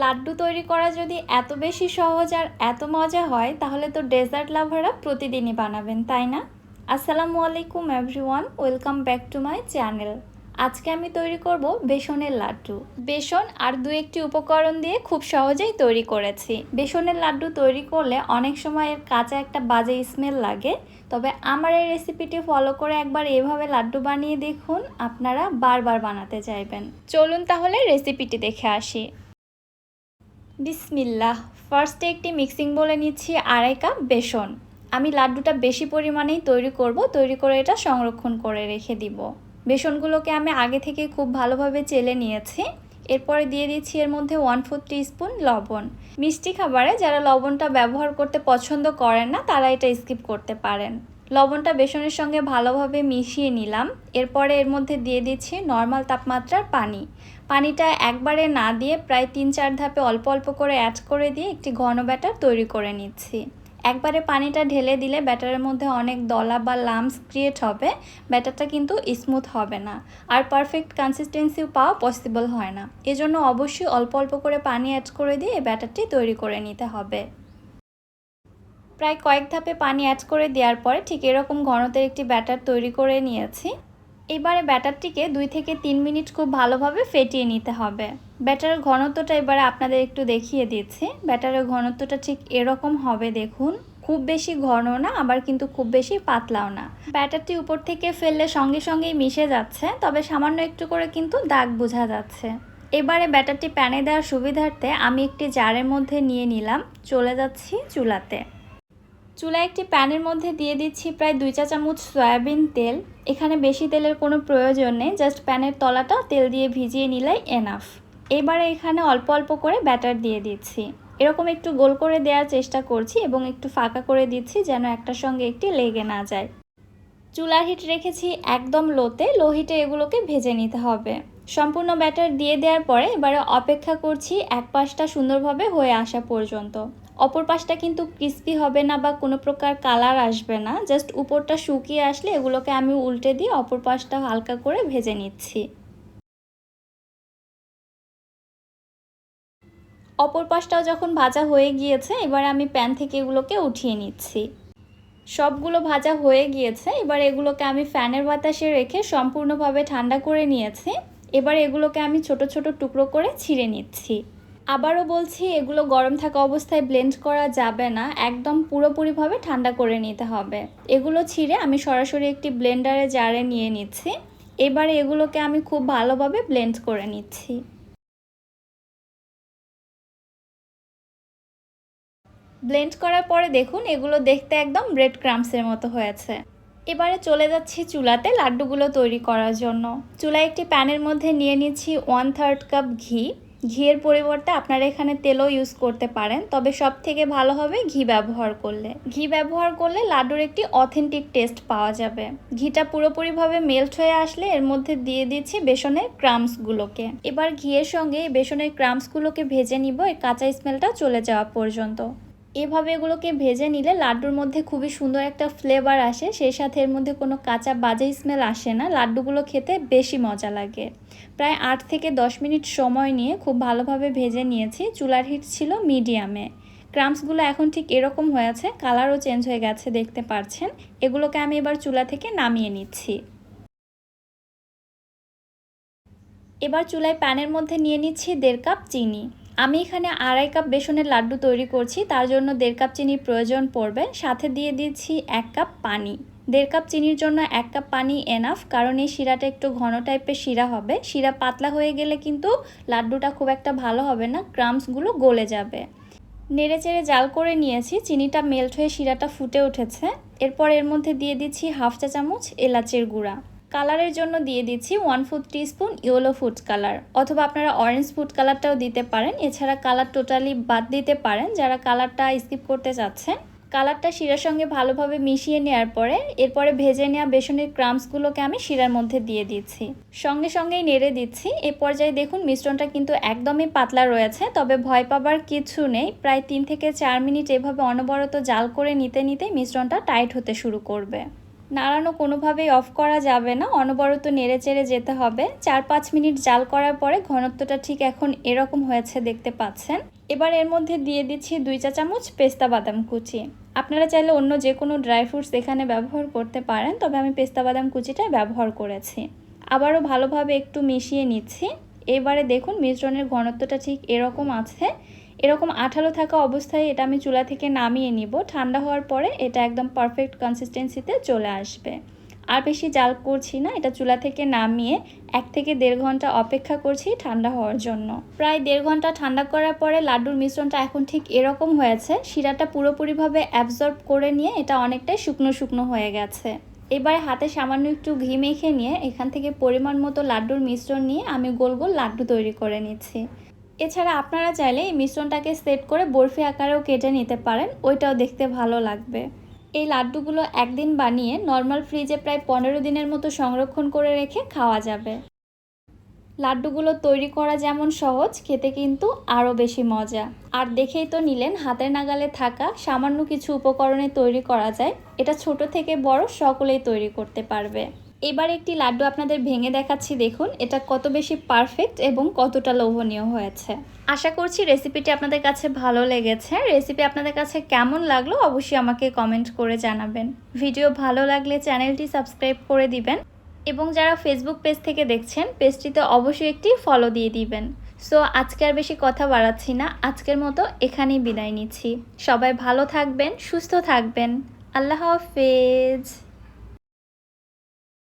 লাড্ডু তৈরি করা যদি এত বেশি সহজ আর এত মজা হয়, তাহলে তো ডেজার্ট লাভাররা প্রতিদিনই বানাবেন, তাই না? আসসালামু আলাইকুম everyone welcome back to my channel আজকে আমি তৈরি করব বেসনের লাড্ডু। বেসন আর দু একটি উপকরণ দিয়ে খুব সহজেই তৈরি করেছি। বেসনের লাড্ডু তৈরি করলে অনেক সময় এর কাঁচা একটা বাজে স্মেল লাগে। তবে আমার এই রেসিপিটি ফলো করে একবার এভাবে লাড্ডু বানিয়ে দেখুন, আপনারা বারবার বানাতে চাইবেন। চলুন তাহলে রেসিপিটি দেখে আসি। বিসমিল্লাহ। ফার্স্টে একটি মিক্সিং বলে নিচ্ছি আড়াই কাপ বেসন। আমি লাড্ডুটা বেশি পরিমাণেই তৈরি করব, তৈরি করে এটা সংরক্ষণ করে রেখে দিব। বেসনগুলোকে আমি আগে থেকে খুব ভালোভাবে চেলে নিয়েছি। এরপরে দিয়ে দিচ্ছি এর মধ্যে ওয়ান ফোর স্পুন লবণ। মিষ্টি খাবারে যারা লবণটা ব্যবহার করতে পছন্দ করেন না, তারা এটা স্কিপ করতে পারেন। লবণটা বেসনের সঙ্গে ভালোভাবে মিশিয়ে নিলাম। এরপরে এর মধ্যে দিয়ে দিচ্ছি নর্মাল তাপমাত্রার পানি। পানিটা একবারে না দিয়ে প্রায় তিন চার ধাপে অল্প অল্প করে অ্যাড করে দিয়ে একটি ঘন ব্যাটার তৈরি করে নিচ্ছি। একবারে পানিটা ঢেলে দিলে ব্যাটারের মধ্যে অনেক দলা বা লামস ক্রিয়েট হবে, ব্যাটারটা কিন্তু স্মুথ হবে না। আর পারফেক্ট কনসিস্টেন্সিও পাওয়া পসিবল হয় না। এজন্য অবশ্যই অল্প অল্প করে পানি অ্যাড করে দিয়ে ব্যাটারটি তৈরি করে নিতে হবে। প্রায় কয়েক ধাপে পানি অ্যাড করে দেওয়ার পরে ঠিক এরকম ঘনতের একটি ব্যাটার তৈরি করে নিয়েছি। এবারে ব্যাটারটিকে দুই থেকে তিন মিনিট খুব ভালোভাবে ফেটিয়ে নিতে হবে। ব্যাটারের ঘনত্বটা এবারে আপনাদের একটু দেখিয়ে দিচ্ছি। ব্যাটারের ঘনত্বটা ঠিক এরকম হবে, দেখুন। খুব বেশি ঘন না, আবার কিন্তু খুব বেশি পাতলাও না। ব্যাটারটি উপর থেকে ফেললে সঙ্গে সঙ্গেই মিশে যাচ্ছে, তবে সামান্য একটু করে কিন্তু দাগ বোঝা যাচ্ছে। এবারে ব্যাটারটি প্যানে দেওয়ার সুবিধার্থে আমি একটি জারের মধ্যে নিয়ে নিলাম, চলে যাচ্ছি চুলাতে। চুলায় একটি প্যানের মধ্যে দিয়ে দিচ্ছি প্রায় দুই চা চামচ সয়াবিন তেল। এখানে বেশি তেলের কোনো প্রয়োজন নেই, জাস্ট প্যানের তলাটা তেল দিয়ে ভিজিয়ে নিলেই এনাফ এবারে এখানে অল্প অল্প করে ব্যাটার দিয়ে দিচ্ছি। এরকম একটু গোল করে দেওয়ার চেষ্টা করছি এবং একটু ফাঁকা করে দিচ্ছি যেন একটার সঙ্গে একটি লেগে না যায়। চুলার হিট রেখেছি একদম লোতে লো হিটে এগুলোকে ভেজে নিতে হবে। সম্পূর্ণ ব্যাটার দিয়ে দেওয়ার পরে এবারে অপেক্ষা করছি এক পাশটা সুন্দরভাবে হয়ে আসা পর্যন্ত। অপর পাশটা কিন্তু ক্রিস্পি হবে না বা কোনো প্রকার কালার আসবে না জাস্ট উপরটা শুকিয়ে আসলে এগুলোকে আমি উল্টে দিয়ে অপর পাশটা হালকা করে ভেজে নিচ্ছি। অপর পাশটাও যখন ভাজা হয়ে গিয়েছে, এবার আমি প্যান থেকে এগুলোকে উঠিয়ে নিচ্ছি। সবগুলো ভাজা হয়ে গিয়েছে, এবার এগুলোকে আমি ফ্যানের বাতাসে রেখে সম্পূর্ণভাবে ঠান্ডা করে নিয়েছি। এবার এগুলোকে আমি ছোট ছোট টুকরো করে ছিঁড়ে নিচ্ছি। আবারও বলছি, এগুলো গরম থাকা অবস্থায় ব্লেন্ড করা যাবে না, একদম পুরোপুরিভাবে ঠান্ডা করে নিতে হবে। এগুলো ছিঁড়ে আমি সরাসরি একটি ব্লেন্ডারে জারে নিয়ে নিচ্ছি। এবারে এগুলোকে আমি খুব ভালোভাবে ব্লেন্ড করে নিচ্ছি। ব্লেন্ড করার পরে দেখুন, এগুলো দেখতে একদম ব্রেড ক্রামসের মতো হয়েছে। এবারে চলে যাচ্ছি চুলাতে লাড্ডুগুলো তৈরি করার জন্য। চুলায় একটি প্যানের মধ্যে নিয়ে নিচ্ছি ওয়ান থার্ড কাপ ঘি। ঘিয়ের পরিবর্তে আপনারা এখানে তেলও ইউজ করতে পারেন, তবে সব থেকে ভালো হবে ঘি ব্যবহার করলে। ঘি ব্যবহার করলে লাড্ডুর একটি অথেন্টিক টেস্ট পাওয়া যাবে। ঘিটা পুরোপুরিভাবে মেল্ট হয়ে আসলে এর মধ্যে দিয়ে দিচ্ছি বেসনের ক্রামসগুলোকে এবার ঘিয়ের সঙ্গে বেসনের ক্রামসগুলোকে ভেজে নিব এই কাঁচা স্মেলটা চলে যাওয়া পর্যন্ত। এভাবে এগুলোকে ভেজে নিলে লাড্ডুর মধ্যে খুবই সুন্দর একটা ফ্লেভার আসে। সেই সাথে এর মধ্যে কোনো কাঁচা বাজে স্মেল আসে না। লাড্ডুগুলো খেতে বেশি মজা লাগে। প্রায় আট থেকে দশ মিনিট সময় নিয়ে খুব ভালোভাবে ভেজে নিয়েছি। চুলার হিট ছিল মিডিয়ামে ক্রামসগুলো এখন ঠিক এরকম হয়েছে কালারও চেঞ্জ হয়ে গেছে দেখতে পারছেন। এগুলোকে আমি এবার চুলা থেকে নামিয়ে নিচ্ছি। এবার চুলায় প্যানের মধ্যে নিয়ে নিচ্ছি দেড় কাপ চিনি। আমি এখানে আড়াই কাপ বেসনের লাড্ডু তৈরি করছি, তার জন্য দেড় কাপ চিনির প্রয়োজন পড়বে। সাথে দিয়ে দিচ্ছি এক কাপ পানি। দেড় কাপ চিনির জন্য এক কাপ পানি এনাফ কারণ এই শিরাটা একটু ঘন টাইপের শিরা হবে। শিরা পাতলা হয়ে গেলে কিন্তু লাড্ডুটা খুব একটা ভালো হবে না ক্রামসগুলো গলে যাবে। নেড়ে চেড়ে জাল করে নিয়েছি, চিনিটা মেল্ট হয়ে শিরাটা ফুটে উঠেছে। এরপর এর মধ্যে দিয়ে দিচ্ছি হাফ চা চামচ এলাচের গুঁড়া। কালারের জন্য দিয়ে দিচ্ছি one food spoon yellow food colour অথবা আপনারা অরেঞ্জ ফুড কালারটাও দিতে পারেন। এছাড়া কালার টোটালি বাদ দিতে পারেন। যারা কালারটা স্কিপ করতে চাচ্ছেন কালারটা শিরার সঙ্গে ভালোভাবে মিশিয়ে নেওয়ার পরে এরপরে ভেজে নেওয়া বেসনের ক্রামসগুলোকে আমি শিরার মধ্যে দিয়ে দিচ্ছি। সঙ্গে সঙ্গেই নেড়ে দিচ্ছি। এ পর্যায়ে দেখুন মিশ্রণটা কিন্তু একদমই পাতলা রয়েছে, তবে ভয় পাবার কিছু নেই। প্রায় তিন থেকে চার মিনিট এভাবে অনবরত জাল করে নিতে নিতে মিশ্রণটা টাইট হতে শুরু করবে। নাড়ানো কোনোভাবেই অফ করা যাবে না, অনবরত নেড়ে চেড়ে যেতে হবে। চার পাঁচ মিনিট জাল করার পরে ঘনত্বটা ঠিক এখন এরকম হয়েছে দেখতে পাচ্ছেন। এবার এর মধ্যে দিয়ে দিচ্ছি দুই চা চামচ পেস্তা বাদাম কুচি। আপনারা চাইলে অন্য যে কোনো ড্রাই ফ্রুটস এখানে ব্যবহার করতে পারেন, তবে আমি পেস্তা বাদাম কুচিটাই ব্যবহার করেছি। আবারও ভালোভাবে একটু মিশিয়ে নিচ্ছি। এবারে দেখুন মিশ্রণের ঘনত্বটা ঠিক এরকম আছে। এরকম আঠালো থাকা অবস্থায় এটা আমি চুলা থেকে নামিয়ে নিব। ঠান্ডা হওয়ার পরে এটা একদম পারফেক্ট কনসিস্টেন্সিতে চলে আসবে। আর বেশি জাল করছি না, এটা চুলা থেকে নামিয়ে এক থেকে দেড় ঘণ্টা অপেক্ষা করছি ঠান্ডা হওয়ার জন্য। প্রায় দেড় ঘণ্টা ঠান্ডা করার পরে লাড্ডুর মিশ্রণটা এখন ঠিক এরকম হয়েছে, শিরাটা পুরোপুরিভাবে অ্যাবজর্ব করে নিয়ে এটা অনেকটাই শুকনো শুকনো হয়ে গেছে। এবারে হাতে সামান্য একটু ঘি মেখে নিয়ে এখান থেকে পরিমাণ মতো লাড্ডুর মিশ্রণ নিয়ে আমি গোল গোল লাড্ডু তৈরি করে নিচ্ছি। এছাড়া আপনারা চাইলে এই মিশ্রণটাকে সেট করে বরফি আকারেও কেটে নিতে পারেন, ওইটাও দেখতে ভালো লাগবে। এই লাড্ডুগুলো একদিন বানিয়ে নর্মাল ফ্রিজে প্রায় পনেরো দিনের মতো সংরক্ষণ করে রেখে খাওয়া যাবে। লাড্ডুগুলো তৈরি করা যেমন সহজ, খেতে কিন্তু আরও বেশি মজা। আর দেখেই তো নিলেন, হাতের নাগালে থাকা সামান্য কিছু উপকরণে তৈরি করা যায়, এটা ছোট থেকে বড় সকলেই তৈরি করতে পারবে। এবার একটি লাড্ডু আপনাদের ভেঙে দেখাচ্ছি, দেখুন। এটা কত বেশি পারফেক্ট এবং কতটা লোভনীয় হয়েছে। আশা করছি রেসিপিটি আপনাদের কাছে ভালো লেগেছে। রেসিপি আপনাদের কাছে কেমন লাগল অবশ্যই আমাকে কমেন্ট করে জানাবেন। ভিডিও ভালো লাগলে চ্যানেলটি সাবস্ক্রাইব করে দিবেন এবং যারা ফেসবুক পেজ থেকে দেখছেন পেজটিতে অবশ্যই একটি ফলো দিয়ে দিবেন। সো আজকে আর বেশি কথা বাড়াচ্ছি না। আজকের মতো এখানেই বিদায় নিচ্ছি। সবাই ভালো থাকবেন, সুস্থ থাকবেন। আল্লাহ হাফেজ।